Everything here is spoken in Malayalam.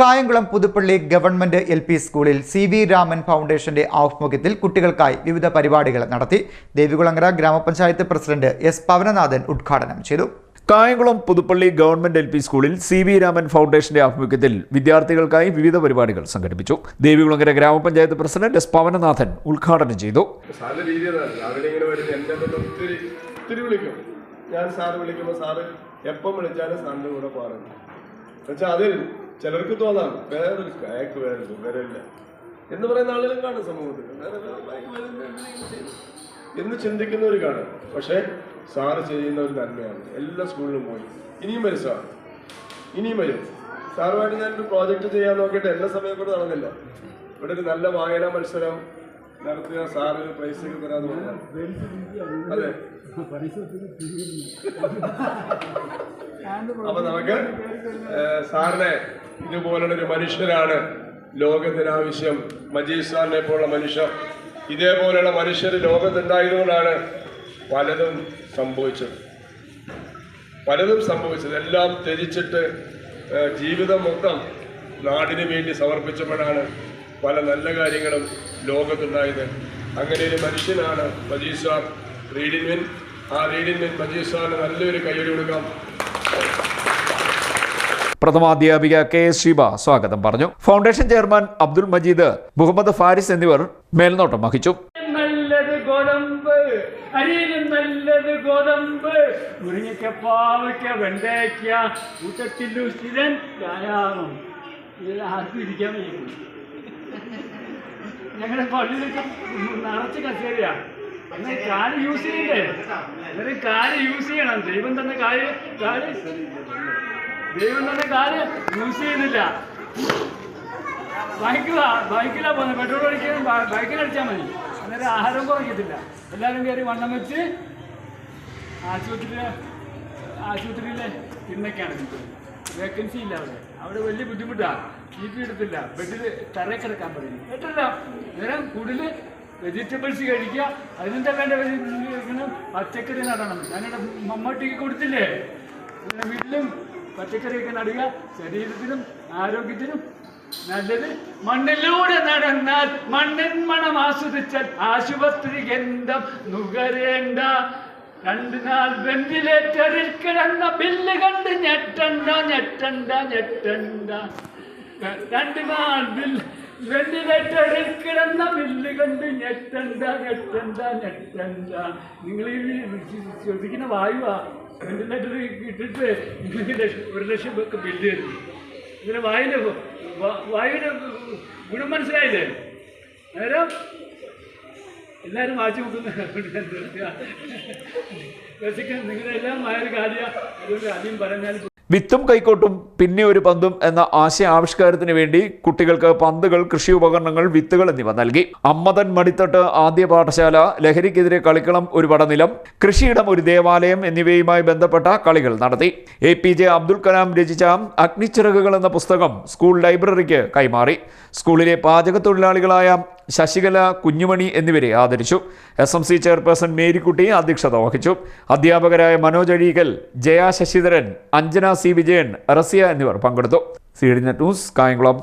Kayamkulam Puthuppally government L P സ്കൂളിൽ സി വി രാമൻ ഫൗണ്ടേഷന്റെ ആഭിമുഖ്യത്തിൽ കുട്ടികൾക്കായി വിവിധ പരിപാടികൾ നടത്തി. ദേവികുളങ്ങര ഗ്രാമപഞ്ചായത്ത് പ്രസിഡന്റ് എസ് പവനനാഥൻ ഉദ്ഘാടനം ചെയ്തു. Kayamkulam Puthuppally government L P സ്കൂളിൽ സി വി രാമൻ ഫൗണ്ടേഷന്റെ ആഭിമുഖ്യത്തിൽ വിദ്യാർത്ഥികൾക്കായി വിവിധ പരിപാടികൾ സംഘടിപ്പിച്ചു. ദേവികുളങ്ങര ഗ്രാമപഞ്ചായത്ത് പ്രസിഡന്റ് എസ് പവനനാഥൻ ഉദ്ഘാടനം ചെയ്തു. ഞാൻ സാറ് വിളിക്കുമ്പോൾ സാറ് എപ്പം വിളിച്ചാലും സാറിന്റെ കൂടെ പോകാറുണ്ട്. എന്നുവെച്ചാൽ അതിൽ ചിലർക്ക് തോന്നാം വേറൊരു കായക്ക് വേറെ വിവരമില്ല എന്ന് പറയുന്ന ആളുകളും കാണും സമൂഹത്തിൽ. എന്ന് ചിന്തിക്കുന്നവർ കാണും. പക്ഷേ സാറ് ചെയ്യുന്ന ഒരു നന്മയാണ്. എല്ലാ സ്കൂളിലും പോയി. ഇനിയും വരും സാർ. ഇനിയും വരും. സാറുമായിട്ട് ഞാനൊരു പ്രോജക്റ്റ് ചെയ്യാൻ നോക്കിയിട്ട് എല്ലാ സമയം കൂടെ നടന്നില്ല. ഇവിടെ ഒരു നല്ല വായനാ മത്സരം നടത്തുക സാറ് പ്രൈസ് ഒക്കെ തരാന്ന് പറഞ്ഞു. അതെ. അപ്പൊ നമുക്ക് സാറിനെ ഇതുപോലുള്ള ഒരു മനുഷ്യരാണ് ലോകത്തിനാവശ്യം മജീദ് സാറിനെ പോലുള്ള മനുഷ്യർ. ഇതേപോലെയുള്ള മനുഷ്യർ ലോകത്തുണ്ടായതുകൊണ്ടാണ് പലതും സംഭവിച്ചത്. പലതും സംഭവിച്ചത്. എല്ലാം ത്യജിച്ചിട്ട് ജീവിതം മൊത്തം നാടിന് വേണ്ടി സമർപ്പിച്ചപ്പോഴാണ് പല നല്ല കാര്യങ്ങളും ലോകത്തുണ്ടായത്. അങ്ങനെ ഒരു മനുഷ്യനാണ് മജീദ് സാർ. റീഡിൻ മിൻ ആ റീഡിൻ മിൻ മജീദ് സാറിന് നല്ലൊരു കയ്യടി കൊടുക്കാം. പ്രഥമാധ്യാപിക കെ എസ് ഷീബ സ്വാഗതം പറഞ്ഞു. ഫൗണ്ടേഷൻ ചെയർമാൻ അബ്ദുൽ മജീദ് മുഹമ്മദ് ഫാരിസ് എന്നിവർ മേൽനോട്ടം വഹിച്ചു. നല്ലത് ഗോതമ്പ് അരിയിലും നല്ലത് ഗോതമ്പ്. മുരിങ്ങയ്ക്ക പാവയ്ക്ക വെണ്ടയ്ക്ക കൂട്ടത്തിലു സ്ഥിരൻ ധാരാളം ഇത് ആർക്കും ഇരിക്കാൻ വയ്യ. ഞങ്ങളുടെ പള്ളിയിലൊക്കെ നിറച്ച് കസേരയാ. എന്നാൽ കാൽ യൂസ് ചെയ്യണ്ടേ? അന്നേരം കാൽ യൂസ് ചെയ്യണം. ദൈവം തന്നെ കാൽ കാൽ ദൈവം തന്നെ കാൽ യൂസ് ചെയ്യുന്നില്ല. ബൈക്കിലാ ബൈക്കിലാ പോകുന്നത് പെട്രോൾ അടിക്കാൻ ബൈക്കിൽ അടിച്ചാൽ മതി. അന്നേരം ആഹാരം കുറയ്ക്കത്തില്ല എല്ലാവരും കയറി വണ്ണം വെച്ച് ആശുപത്രിയിൽ ആശുപത്രിയിലെ ഇന്നൊക്കെയാണ് വേക്കൻസി ഇല്ല അവിടെ. അവിടെ വലിയ ബുദ്ധിമുട്ടാണ് സീറ്റ് പി എടുത്തില്ല ബെഡിൽ തറയിൽ കിടക്കാൻ പറയുന്നു കേട്ടല്ലോ നേരം കൂടുതൽ വെജിറ്റബിൾസ് കഴിക്കുക. അതിനെന്താ വേണ്ട? പച്ചക്കറി നടണം. ഞാനിവിടെ മമ്മൂട്ടിക്ക് കൊടുത്തില്ലേ? വീട്ടിലും പച്ചക്കറിയൊക്കെ നടുക. ശരീരത്തിനും ആരോഗ്യത്തിനും നല്ലത്. മണ്ണിലൂടെ നടന്നാൽ മണ്ണിൻ മണം ആസ്വദിച്ചാൽ ആശുപത്രി ഗന്ധം നുകരേണ്ട. രണ്ടു നാൾ വെന്റിലേറ്ററിൽ കിടന്ന ബില്ല് കണ്ട് ഞെട്ടണ്ട ഞെട്ടണ്ട ഞെട്ടണ്ട. രണ്ടു നാൾ ബില്ല് വെന്റിലേറ്ററിൽ കിടന്ന കണ്ട് ഞെട്ടണ്ട ഞെട്ടണ്ട ഞെട്ടണ്ട. നിങ്ങൾ ഈ ശ്വസിക്കുന്ന വായുവാ. വെന്റിലേറ്റർ ഇട്ടിട്ട് ഒരു ലക്ഷം പേർക്ക് ബില്ല് തരും ഇങ്ങനെ വായുവിന്റെ വായുവിന്റെ ഗുണം മനസ്സിലായില്ലേ? നേരം? എല്ലാവരും വായിച്ചു നോക്കുന്ന രസിക്കാൻ നിങ്ങളുടെ എല്ലാം ആയൊരു കാര്യ അതുകൊണ്ട് ആദ്യം പറഞ്ഞാൽ വിത്തും കൈക്കോട്ടും പിന്നെ ഒരു പന്തും എന്ന ആശയ ആവിഷ്കാരത്തിന് വേണ്ടി കുട്ടികൾക്ക് പന്തുകൾ കൃഷി ഉപകരണങ്ങൾ വിത്തുകൾ എന്നിവ നൽകി. അമ്മതൻ മടിത്തട്ട് ആദ്യ പാഠശാല ലഹരിക്കെതിരെ കളിക്കളം ഒരു പടനിലം കൃഷിയിടം ഒരു ദേവാലയം എന്നിവയുമായി ബന്ധപ്പെട്ട കളികൾ നടത്തി. A P J Abdul Kalam രചിച്ച അഗ്നിച്ചിറകുകൾ എന്ന പുസ്തകം സ്കൂൾ ലൈബ്രറിക്ക് കൈമാറി. സ്കൂളിലെ പാചക തൊഴിലാളികളായ ശശികല കുഞ്ഞുമണി എന്നിവരെ ആദരിച്ചു. S M C chairperson Marykutty അധ്യക്ഷത വഹിച്ചു. അധ്യാപകരായ മനോജ് അഴീകൽ ജയ ശശിധരൻ അഞ്ജന സി വിജയൻ റസിയ എന്നിവർ പങ്കെടുത്തു. C D net news Kayamkulam.